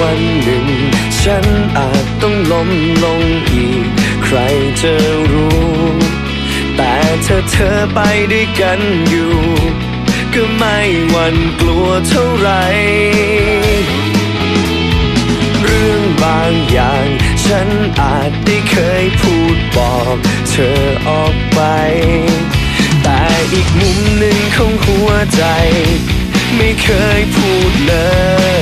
วันหนึ่ง ฉันอาจต้องล้มลงอีก ใครจะรู้ แต่เธอเธอไปด้วยกันอยู่ ก็ไม่หวั่นกลัวเท่าไหรเรื่องบางอย่าง ฉันอาจได้เคยพูดบอก เธอออกไป แต่อีกมุมหนึ่งของหัวใจ ไม่เคยพูดเลย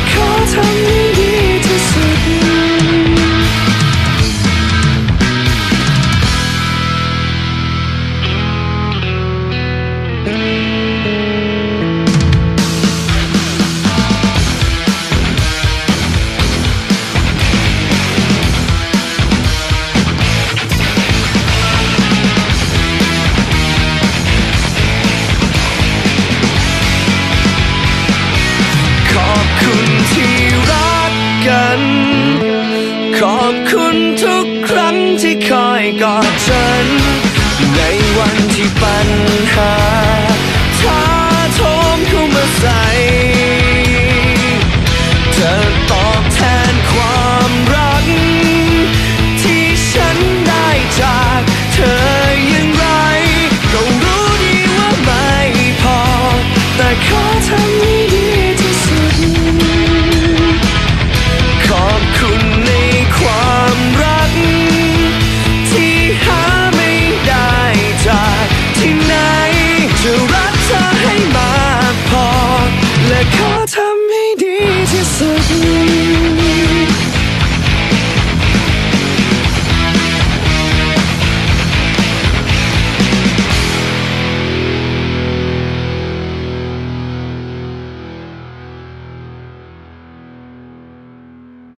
แต่ข ขอบคุณทุกครั้งที่คอยกอดฉัน ในวันที่ปัญหา